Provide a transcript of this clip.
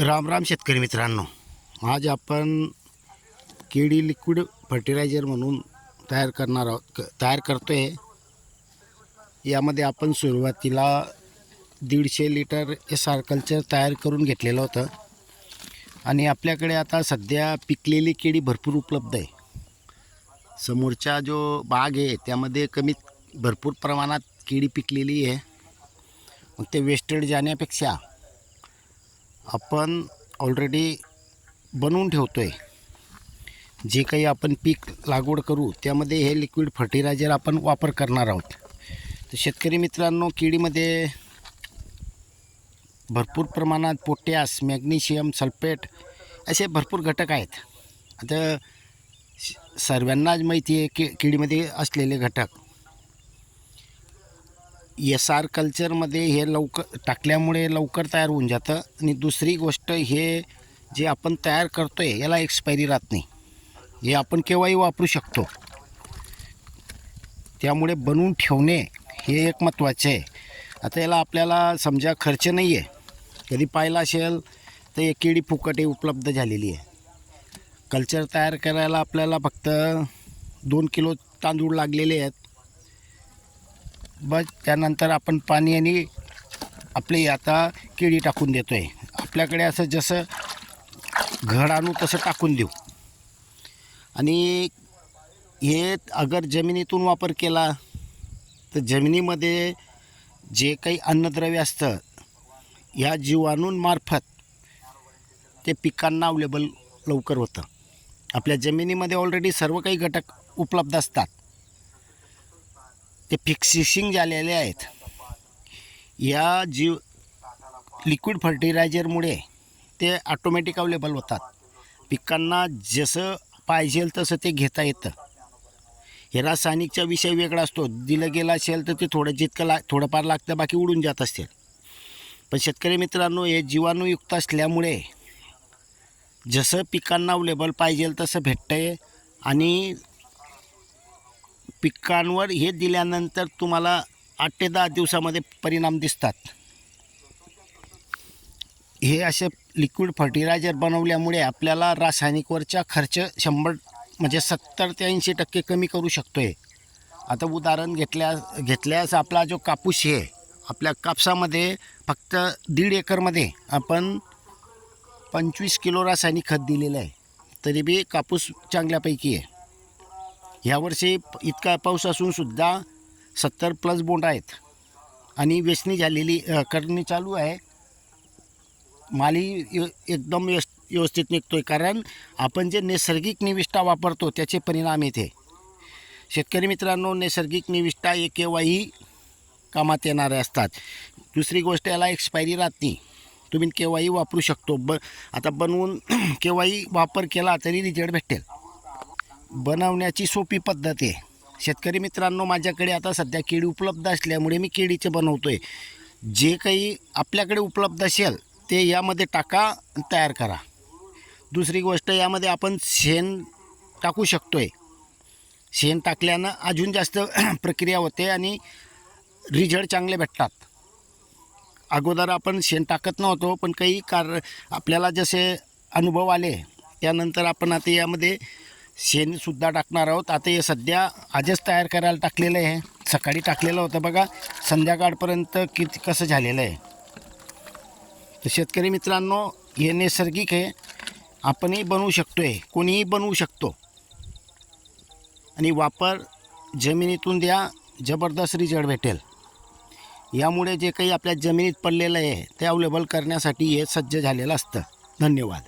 राम राम शेतकरी मित्रांनो. आज आपण केळी लिक्विड फर्टिलायझर म्हणून तयार करणार आहोत. क- तयार करतो आहे यामध्ये आपण सुरुवातीला दीडशे लिटर एस आर कल्चर तयार करून घेतलेलं होतं. आणि आपल्याकडे आता सध्या पिकलेली केळी भरपूर उपलब्ध आहे. समोरचा जो बाग आहे त्यामध्ये कमीत भरपूर प्रमाणात केळी पिकलेली आहे. मग ते वेस्टेड जाण्यापेक्षा आपण ऑलरेडी बनवून ठेवतो आहे जे काही आपण पीक लागवड करू त्यामध्ये हे लिक्विड फर्टिलायझर आपण वापर करणार आहोत. तर शेतकरी मित्रांनो किडीमध्ये भरपूर प्रमाणात पोटॅश मॅग्नेशियम सल्फेट असे भरपूर घटक आहेत. आता सर्वांनाच माहिती आहे की किडीमध्ये असलेले घटक. एस आर कल्चरमध्ये हे लवकर टाकल्यामुळे लवकर तयार होऊन जातं. आणि दुसरी गोष्ट हे जे आपण तयार करतो आहे याला एक्सपायरी राहत नाही. हे आपण केव्हाही वापरू शकतो. त्यामुळे बनवून ठेवणे हे एक महत्त्वाचे आहे. आता याला आपल्याला समजा खर्च नाही आहे कधी पाहिला असेल तर एक केळी फुकटे उपलब्ध झालेली आहे. कल्चर तयार करायला आपल्याला फक्त दोन किलो तांदूळ लागलेले आहेत. बस त्यानंतर आपण पाणी आणि आपली आता केळी टाकून देतो आहे आपल्याकडे असं जसं घड आणू तसं टाकून देऊ. आणि हे अगर जमिनीतून वापर केला तर जमिनीमध्ये जे काही अन्नद्रव्य असतं या जीवाणूंमार्फत ते पिकांना अवेलेबल लवकर होतं. आपल्या जमिनीमध्ये ऑलरेडी सर्व काही घटक उपलब्ध असतात. ते फिक्सिशिंग झालेले आहेत. या जीव लिक्विड फर्टिलायझरमुळे ते ऑटोमॅटिक अवेलेबल होतात. पिकांना जसं पाहिजे तसं ते घेता येतं. हे रासायनिकचा विषय वेगळा असतो. दिलं गेलं असेल तर ते थोडं जितकं ला थोडंफार लागतं बाकी उडून जात असतील. पण शेतकरी मित्रांनो हे जीवाणूयुक्त असल्यामुळे जसं पिकांना अवेलेबल पाहिजे तसं भेटतं आहे आणि पिकांवर हे दिल्यानंतर तुम्हाला आठ ते दहा दिवसामध्ये परिणाम दिसतात. हे असे लिक्विड फर्टिलायझर बनवल्यामुळे आपल्याला रासायनिकवरचा खर्च शंभर म्हणजे सत्तर ते ऐंशी टक्के कमी करू शकतो आहे आता उदाहरण घेतल्या घेतल्यास आपला जो कापूस आहे आपल्या कापसामध्ये फक्त दीड एकरमध्ये आपण पंचवीस किलो रासायनिक खत दिलेलं आहे. तरी बी कापूस चांगल्यापैकी आहे. ह्यावर्षी इतका पाऊस असूनसुद्धा सत्तर प्लस बोंड आहेत. आणि वेचणी झालेली करणी चालू आहे. माली एकदम व्यस् व्यवस्थित निघतो आहे कारण आपण जे नैसर्गिक निविष्ठा वापरतो त्याचे परिणाम येते शेतकरी मित्रांनो नैसर्गिक निविष्ठा हे केव्हाही कामात येणारे असतात. दुसरी गोष्ट याला एक्सपायरी राहत नाही. तुम्ही केव्हाही वापरू शकतो. ब आता बनवून केव्हाही वापर केला तरी रिजल्ट भेटेल. बनवण्याची सोपी पद्धत आहे. शेतकरी मित्रांनो माझ्याकडे आता सध्या केळी उपलब्ध असल्यामुळे मी केळीचे बनवतो आहे जे काही आपल्याकडे उपलब्ध असेल ते यामध्ये टाका तयार करा. दुसरी गोष्ट यामध्ये आपण शेण टाकू शकतो आहे शेण टाकल्यानं अजून जास्त प्रक्रिया होते आणि रिझल्ट चांगले भेटतात. अगोदर आपण शेण टाकत नव्हतो पण काही कार आपल्याला जसे अनुभव आले त्यानंतर आपण आता यामध्ये शेणसुद्धा टाकणार आहोत. आता हे सध्या आजच तयार करायला टाकलेलं आहे. सकाळी टाकलेलं होतं बघा. संध्याकाळपर्यंत किती कसं झालेलं आहे. तर शेतकरी मित्रांनो हे नैसर्गिक आहे. आपणही बनवू शकतो आहे कोणीही बनवू शकतो. आणि वापर जमिनीतून द्या जबरदस्त रिझल्ट भेटेल. यामुळे जे काही आपल्या जमिनीत पडलेलं आहे ते अवेलेबल करण्यासाठी हे सज्ज झालेलं असतं. धन्यवाद.